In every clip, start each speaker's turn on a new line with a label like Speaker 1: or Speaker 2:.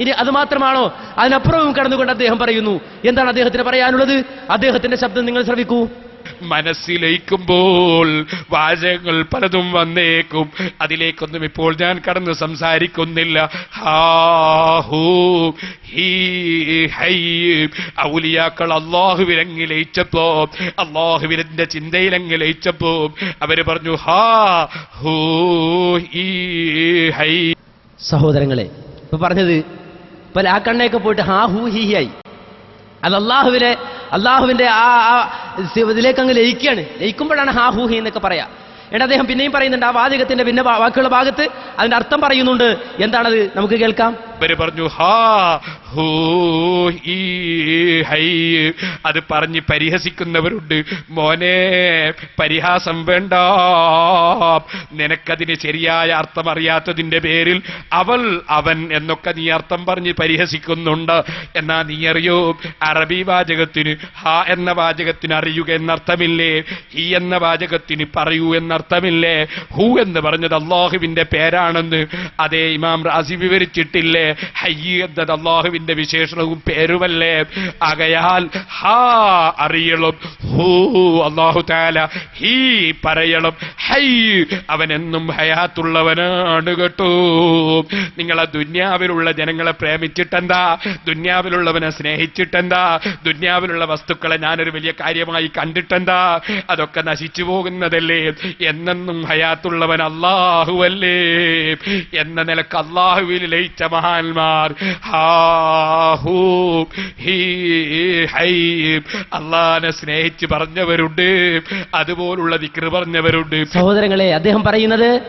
Speaker 1: ഇനി അത് മാത്രമാണോ? അതിനപ്പുറവും കടന്നുകൊണ്ട് അദ്ദേഹം പറയുന്നു. എന്താണ് അദ്ദേഹത്തിന് പറയാനുള്ളത്? അദ്ദേഹത്തിന്റെ ശബ്ദം നിങ്ങൾ ശ്രവിക്കൂ.
Speaker 2: മനസ്സിലയിക്കുമ്പോൾ വാചകങ്ങൾ പലതും വന്നേക്കും. അതിലേക്കൊന്നും ഇപ്പോൾ ഞാൻ കടന്ന് സംസാരിക്കുന്നില്ല. ഔലിയാക്കൾ അള്ളാഹുവിലങ്ങി ലയിച്ചപ്പോ അള്ളാഹുവിരന്റെ ചിന്തയിലങ്ങി ലയിച്ചപ്പോ അവർ പറഞ്ഞു ഹാ ഹൂ ഹീ ഹൈ.
Speaker 1: സഹോദരങ്ങളെ ഇപ്പൊ പറഞ്ഞത് ഇപ്പൊ ആ കണ്ണയൊക്കെ പോയിട്ട് ഹാ ഹൂ ഹി ഹി ആയി. അത് അള്ളാഹുവിനെ അള്ളാഹുവിന്റെ ആ ഇതിലേക്ക് അങ്ങ് ലയിക്കുകയാണ്. ലയിക്കുമ്പോഴാണ് ഹാ ഹൂ ഹി എന്നൊക്കെ പറയാ. എന്നിട്ട് അദ്ദേഹം പിന്നെയും പറയുന്നുണ്ട് ആ വാചകത്തിന്റെ പിന്നെ വാക്കുകളുടെ ഭാഗത്ത് അതിന്റെ അർത്ഥം പറയുന്നുണ്ട്. എന്താണത്? നമുക്ക് കേൾക്കാം.
Speaker 2: അവർ പറഞ്ഞു ഹാ ഹൂ ഈ ഹൈ. അത് പറഞ്ഞ് പരിഹസിക്കുന്നവരുണ്ട്. മോനെ പരിഹാസം വേണ്ട. നിനക്കതിന് ശരിയായ അർത്ഥം അറിയാത്തതിന്റെ പേരിൽ അവൾ അവൻ എന്നൊക്കെ നീ അർത്ഥം പറഞ്ഞ് പരിഹസിക്കുന്നുണ്ട്. എന്നാ നീ അറിയോ? അറബി വാചകത്തിന് ഹ എന്ന വാചകത്തിന് അറിയുക എന്നർത്ഥമില്ലേ? ഹി എന്ന വാചകത്തിന് പറയൂ എന്നർത്ഥമില്ലേ? ഹു എന്ന് പറഞ്ഞത് അള്ളാഹുവിന്റെ പേരാണെന്ന് അതേ ഇമാം റാസി വിവരിച്ചിട്ടില്ലേ? ഹയ്യ് അള്ളാഹുവിന്റെ വിശേഷണവും പേരുമല്ലേ? ആകയാൽ ഹാ അറിയണം ഹൂ അള്ളാഹു താല ഹീ പറയണം ഹൈ അവനെന്നും ഹയാത്തുള്ളവനാണ് കേട്ടോ. നിങ്ങളെ ദുന്യാവിലുള്ള ജനങ്ങളെ പ്രേമിച്ചിട്ടെന്താ? ദുന്യാവിലുള്ളവനെ സ്നേഹിച്ചിട്ടെന്താ? ദുന്യാവിലുള്ള വസ്തുക്കളെ ഞാനൊരു വലിയ കാര്യമായി കണ്ടിട്ടെന്താ? അതൊക്കെ നശിച്ചു പോകുന്നതല്ലേ? എന്നെന്നും ഹയാത്തുള്ളവൻ അള്ളാഹുവല്ലേ എന്ന നിലയ്ക്ക് അള്ളാഹുവിൽ ലയിച്ച മഹാന്മാർ അള്ളാനെ സ്നേഹിച്ച് പറഞ്ഞവരുണ്ട്. അതുപോലുള്ള ദിക്ർ പറഞ്ഞവരുണ്ട്.
Speaker 1: സഹോദരങ്ങളെ അദ്ദേഹം പറയുന്നത്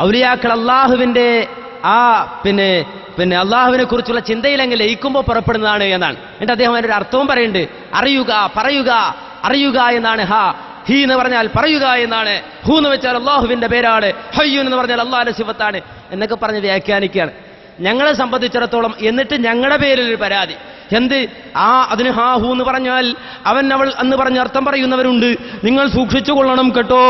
Speaker 1: ഔലിയാക്കൾ അള്ളാഹുവിന്റെ ആ പിന്നെ പിന്നെ അള്ളാഹുവിനെ കുറിച്ചുള്ള ചിന്തയിലെങ്കിൽ ലയിക്കുമ്പോൾ പുറപ്പെടുന്നതാണ് എന്നാണ്. എന്നിട്ട് അദ്ദേഹം അതിന്റെ ഒരു അർത്ഥവും പറയുന്നുണ്ട്. അറിയുക പറയുക അറിയുക എന്നാണ്. ഹാ ഹീ എന്ന് പറഞ്ഞാൽ പറയുക എന്നാണ്. ഹൂ എന്ന് വെച്ചാൽ അള്ളാഹുവിന്റെ പേരാണ്. ഹയ്യു എന്ന് പറഞ്ഞാൽ അള്ളാഹുന്റെ സിഫത്താണ്. എന്നൊക്കെ പറഞ്ഞ് വ്യാഖ്യാനിക്കുകയാണ്. ഞങ്ങളെ സംബന്ധിച്ചിടത്തോളം എന്നിട്ട് ഞങ്ങളുടെ പേരിൽ ഒരു പരാതി. എന്ത്? ആ അതിന് ഹാ ഹൂ എന്ന് പറഞ്ഞാൽ അവൻ അവൾ എന്ന് പറഞ്ഞ് അർത്ഥം പറയുന്നവരുണ്ട്. നിങ്ങൾ സൂക്ഷിച്ചു കൊള്ളണം കേട്ടോ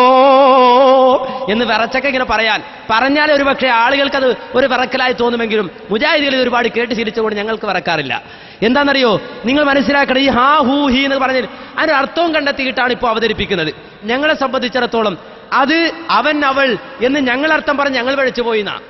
Speaker 1: എന്ന് വിറച്ചൊക്കെ ഇങ്ങനെ പറയാൻ. പറഞ്ഞാൽ ഒരു പക്ഷേ ആളുകൾക്കത് ഒരു വിറക്കലായി തോന്നുമെങ്കിലും മുജാഹിദികളിൽ ഒരുപാട് കേട്ട് ശീലിച്ചുകൊണ്ട് ഞങ്ങൾക്ക് വിറക്കാറില്ല. എന്താണെന്നറിയോ? നിങ്ങൾ മനസ്സിലാക്കണം ഈ ഹാ ഹൂ ഹി എന്ന് പറഞ്ഞാൽ അതിന്റെ അർത്ഥവും കണ്ടെത്തിയിട്ടാണ് ഇപ്പോൾ അവതരിപ്പിക്കുന്നത്. ഞങ്ങളെ സംബന്ധിച്ചിടത്തോളം അത് അവൻ അവൾ എന്ന് ഞങ്ങൾ അർത്ഥം പറഞ്ഞ് ഞങ്ങൾ പഴിച്ചു പോയിന്നാ.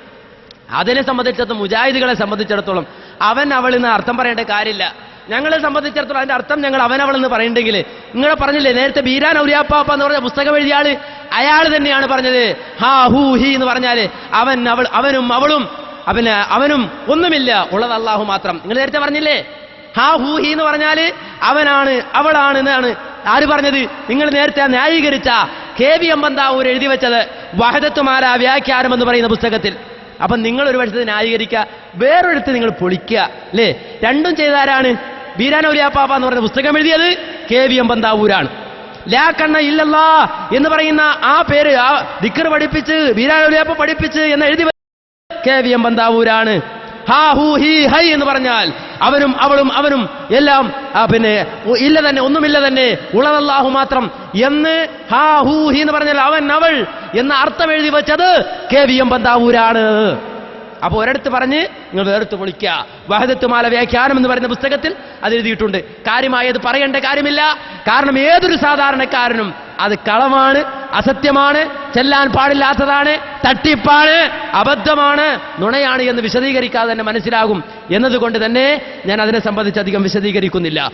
Speaker 1: അതിനെ സംബന്ധിച്ചിടത്തോളം മുജാഹിദുകളെ സംബന്ധിച്ചിടത്തോളം അവൻ അവൾ എന്ന് അർത്ഥം പറയേണ്ട കാര്യമില്ല. ഞങ്ങളെ സംബന്ധിച്ചിടത്തോളം അതിന്റെ അർത്ഥം ഞങ്ങൾ അവൻ അവൾ എന്ന് പറയുന്നുണ്ടെങ്കിൽ നിങ്ങളെ പറഞ്ഞില്ലേ നേരത്തെ ബീരാൻ ഔലിയാപ്പാപ്പ എന്ന് പറഞ്ഞ പുസ്തകം എഴുതിയ ആൾ അയാൾ തന്നെയാണ് പറഞ്ഞത്. ഹാ ഹൂ ഹി എന്ന് പറഞ്ഞാൽ അവൻ അവൾ അവനും അവളും അവന് അവനും ഒന്നുമില്ല. ഉള്ളത് അള്ളാഹു മാത്രം. നിങ്ങൾ നേരത്തെ പറഞ്ഞില്ലേ? ഹാ ഹൂ ഹി എന്ന് പറഞ്ഞാൽ അവനാണ് അവളാണ് എന്നാണ് ആര് പറഞ്ഞത്? നിങ്ങൾ നേരത്തെ ന്യായീകരിച്ച കെ വി എമ്പന്താവൂർ എഴുതി വെച്ചത് വഹദത്തുമാല വ്യാഖ്യാനം എന്ന് പറയുന്ന പുസ്തകത്തിൽ. അപ്പൊ നിങ്ങൾ ഒരു വശത്ത് ന്യായീകരിക്കുക വേറൊരിടത്ത് നിങ്ങൾ പൊളിക്കുക അല്ലേ? രണ്ടും ചെയ്താരാണ്? ബീരാനൗലിയാപ്പാപ്പ എന്ന് പറയുന്ന പുസ്തകം എഴുതിയത് കെ വി എം പന്താവൂരാണ് ലാ കണ്ണ ഇല്ലല്ലാ എന്ന് പറയുന്ന ആ പേര് ആ ദിക്കർ പഠിപ്പിച്ച് ബീരാനൗലിയാപ്പ പഠിപ്പിച്ച് എന്ന് എഴുതി കെ വി എം ബന്താവൂരാണ് ഹാ ഹൂ ഹി എന്ന് പറഞ്ഞാൽ അവനും അവളും അവനും എല്ലാം പിന്നെ ഇല്ല തന്നെ ഒന്നുമില്ല തന്നെ ഉള്ളതല്ലാഹു മാത്രം. എന്ന് ഹാ ഹൂ ഹി എന്ന് പറഞ്ഞാൽ അവൻ അവൾ എന്ന അർത്ഥം എഴുതി വെച്ചത് കെ വി എം ബന്താവൂരാണ് അപ്പൊ ഒരിടത്ത് പറഞ്ഞ് നിങ്ങൾ വേറെടുത്ത് പൊളിക്കുക വഹദത്തുമാല വ്യാഖ്യാനം എന്ന് പറയുന്ന പുസ്തകത്തിൽ അത് എഴുതിയിട്ടുണ്ട്. കാര്യമായത് പറയേണ്ട കാര്യമില്ല. കാരണം ഏതൊരു സാധാരണക്കാരനും അത് കളമാണ് അസത്യമാണ് ചെല്ലാൻ പാടില്ലാത്തതാണ് തട്ടിപ്പാണ് അബദ്ധമാണ് നുണയാണ് എന്ന് വിശദീകരിക്കാതെ തന്നെ മനസ്സിലാകും. എന്നതുകൊണ്ട് തന്നെ ഞാൻ അതിനെ സംബന്ധിച്ച് അധികം വിശദീകരിക്കുന്നില്ല.